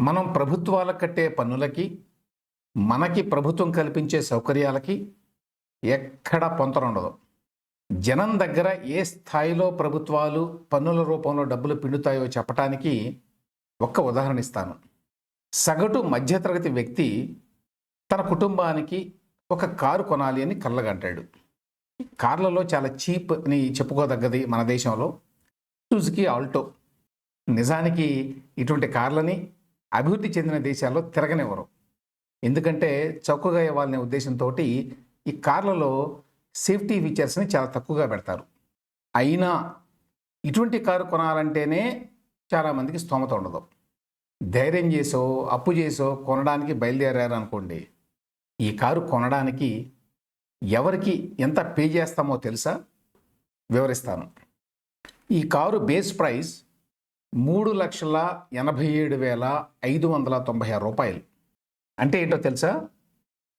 మనం ప్రభుత్వాలకు కట్టే పన్నులకి మనకి ప్రభుత్వం కల్పించే సౌకర్యాలకి ఎక్కడ పొంతన ఉండదు. జనం దగ్గర ఏ స్థాయిలో ప్రభుత్వాలు పన్నుల రూపంలో డబ్బులు పిండుతాయో చెప్పటానికి ఒక్క ఉదాహరణ ఇస్తాను. సగటు మధ్యతరగతి వ్యక్తి తన కుటుంబానికి ఒక కారు కొనాలి అని కళ్ళగంటాడు. కార్లలో చాలా చీప్ అని చెప్పుకోదగ్గది మన దేశంలో. Suzuki Alto. నిజానికి ఇటువంటి కార్లని అభివృద్ధి చెందిన దేశాల్లో తిరగనివ్వరు. ఎందుకంటే చౌకగా ఇవ్వాలనే ఉద్దేశంతో ఈ కార్లలో సేఫ్టీ ఫీచర్స్ని చాలా తక్కువగా పెడతారు. అయినా ఇటువంటి కారు కొనాలంటేనే చాలామందికి స్తోమత ఉండదు. ధైర్యం చేసో అప్పు చేసో కొనడానికి బయలుదేరారు అనుకోండి ఈ కారు కొనడానికి ఎవరికి ఎంత పే చేస్తామో తెలుసా? వివరిస్తాను. ఈ కారు బేస్ ప్రైస్ మూడు లక్షల ఎనభై ఏడు వేల ఐదు వందల తొంభై ఆరు రూపాయలు. అంటే ఏంటో తెలుసా?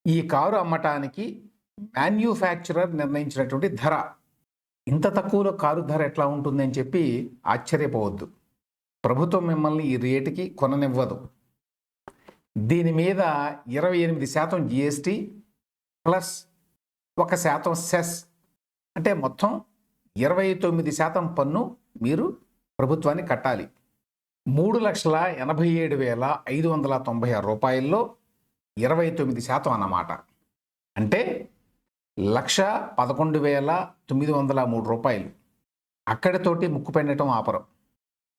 ఈ కారు అమ్మటానికి మ్యాన్యుఫ్యాక్చరర్ నిర్ణయించినటువంటి ధర. ఇంత తక్కువలో కారు ధర ఎట్లా ఉంటుంది అని చెప్పి ఆశ్చర్యపోవద్దు. ప్రభుత్వం మిమ్మల్ని ఈ రేటుకి కొననివ్వదు. దీని మీద ఇరవై ఎనిమిది శాతం జిఎస్టీ ప్లస్ ఒక శాతం సెస్ అంటే మొత్తం ఇరవై తొమ్మిది శాతం పన్ను మీరు ప్రభుత్వాన్ని కట్టాలి. మూడు లక్షల ఎనభై ఏడు వేల ఐదు వందల తొంభై ఆరు రూపాయల్లో ఇరవై తొమ్మిది శాతం అన్నమాట. అంటే లక్ష పదకొండు వేల తొమ్మిది వందల మూడు రూపాయలు. అక్కడితోటి ముక్కు పెండటం ఆపరం.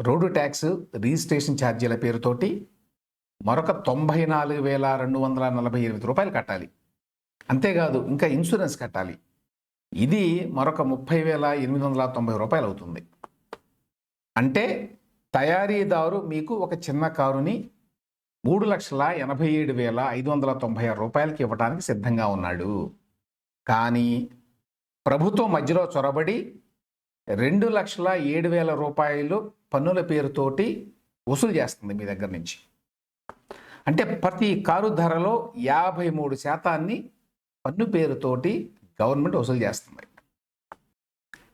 రోడ్డు ట్యాక్స్ రిజిస్ట్రేషన్ ఛార్జీల పేరుతోటి మరొక తొంభై నాలుగు వేల రెండు వందల నలభై ఎనిమిది రూపాయలు కట్టాలి. అంతేకాదు ఇంకా ఇన్సూరెన్స్ కట్టాలి. ఇది మరొక ముప్పై వేల ఎనిమిది వందల తొంభై రూపాయలు అవుతుంది. అంటే తయారీదారు మీకు ఒక చిన్న కారుని మూడు లక్షల ఎనభై ఏడు వేల ఐదు వందల తొంభై ఆరు రూపాయలకి ఇవ్వడానికి సిద్ధంగా ఉన్నాడు. కానీ ప్రభుత్వం మధ్యలో చొరబడి రెండు లక్షల ఏడు వేల రూపాయలు పన్నుల పేరుతోటి వసూలు చేస్తుంది మీ దగ్గర నుంచి. అంటే ప్రతి కారు ధరలో యాభై మూడు శాతాన్ని పన్ను పేరుతోటి గవర్నమెంట్ వసూలు చేస్తుంది.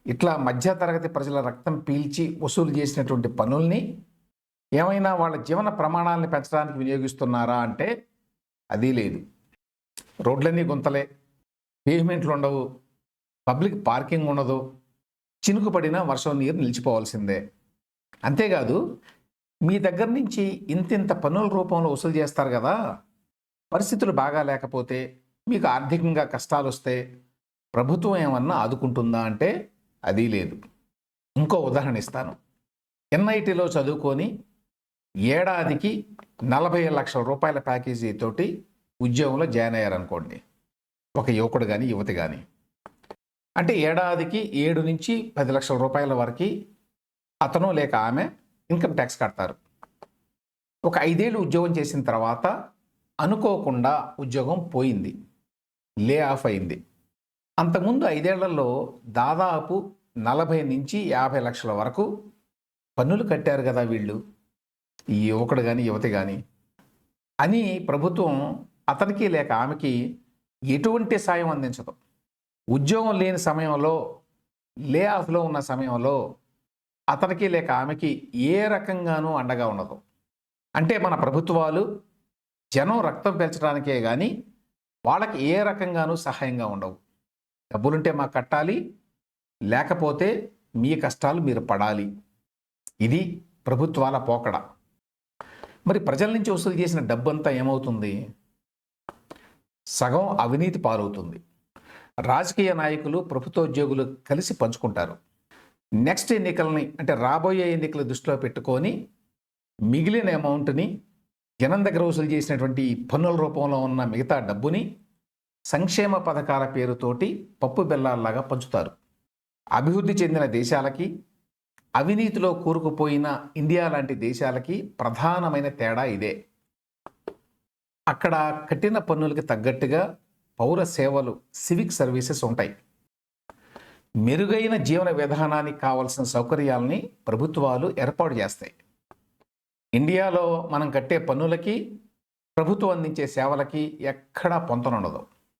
ఇట్లా మధ్యతరగతి ప్రజల రక్తం పీల్చి వసూలు చేసినటువంటి పనుల్ని ఏమైనా వాళ్ళ జీవన ప్రమాణాలను పెంచడానికి వినియోగిస్తున్నారా అంటే అది లేదు. రోడ్లన్నీ గుంతలే పేమెంట్లు ఉండవు పబ్లిక్ పార్కింగ్ ఉండదు చినుకు పడినా వర్షం నీరు నిలిచిపోవాల్సిందే. అంతేకాదు మీ దగ్గర నుంచి ఇంతింత పనుల రూపంలో వసూలు చేస్తారు కదా పరిస్థితులు బాగా లేకపోతే మీకు ఆర్థికంగా కష్టాలు వస్తే ప్రభుత్వం ఏమన్నా ఆదుకుంటుందా అంటే అది లేదు. ఇంకో ఉదాహరణ ఇస్తాను. ఎన్ఐటీలో చదువుకొని ఏడాదికి నలభై లక్షల రూపాయల ప్యాకేజీ తోటి ఉద్యోగంలో జాయిన్ అయ్యారనుకోండి. ఒక యువకుడు కానీ యువతి కానీ అంటే ఏడాదికి ఏడు నుంచి పది లక్షల రూపాయల వరకు అతను లేక ఆమె ఇన్కమ్ ట్యాక్స్ కడతారు. ఒక ఐదేళ్ళు ఉద్యోగం చేసిన తర్వాత అనుకోకుండా ఉద్యోగం పోయింది. లే ఆఫ్ అయింది. అంతకుముందు ఐదేళ్ళలో దాదాపు నలభై నుంచి యాభై లక్షల వరకు పన్నులు కట్టారు కదా వీళ్ళు. ఈ యువకుడు కానీ యువతి కానీ అని ప్రభుత్వం అతనికి లేక ఆమెకి ఎటువంటి సాయం అందించదు. ఉద్యోగం లేని సమయంలో లే ఆఫ్లో ఉన్న సమయంలో అతనికి లేక ఆమెకి ఏ రకంగానూ అండగా ఉండదు. అంటే మన ప్రభుత్వాలు జనం రక్తం పెంచడానికే కానీ వాళ్ళకి ఏ రకంగానూ సహాయంగా ఉండవు. డబ్బులుంటే మాకు కట్టాలి లేకపోతే మీ కష్టాలు మీరు పడాలి. ఇది ప్రభుత్వాల పోకడ. మరి ప్రజల నుంచి వసూలు చేసిన డబ్బంతా ఏమవుతుంది? సగం అవినీతి పాలవుతుంది. రాజకీయ నాయకులు ప్రభుత్వోద్యోగులు కలిసి పంచుకుంటారు. నెక్స్ట్ ఎన్నికలని అంటే రాబోయే ఎన్నికల దృష్టిలో పెట్టుకొని మిగిలిన అమౌంట్ని జనం దగ్గర వసూలు చేసినటువంటి పన్నుల రూపంలో ఉన్న మిగతా డబ్బుని సంక్షేమ పథకాల పేరుతోటి పప్పు బెల్లాల్లాగా పంచుతారు. అభివృద్ధి చెందిన దేశాలకి అవినీతిలో కూరుకుపోయిన ఇండియా లాంటి దేశాలకి ప్రధానమైన తేడా ఇదే. అక్కడ కట్టిన పన్నులకి తగ్గట్టుగా పౌర సేవలు సివిక్ సర్వీసెస్ ఉంటాయి. మెరుగైన జీవన విధానానికి కావలసిన సౌకర్యాలని ప్రభుత్వాలు ఏర్పాటు చేస్తాయి. ఇండియాలో మనం కట్టే పన్నులకి ప్రభుత్వం అందించే సేవలకి ఎక్కడా పొంతనుండదు.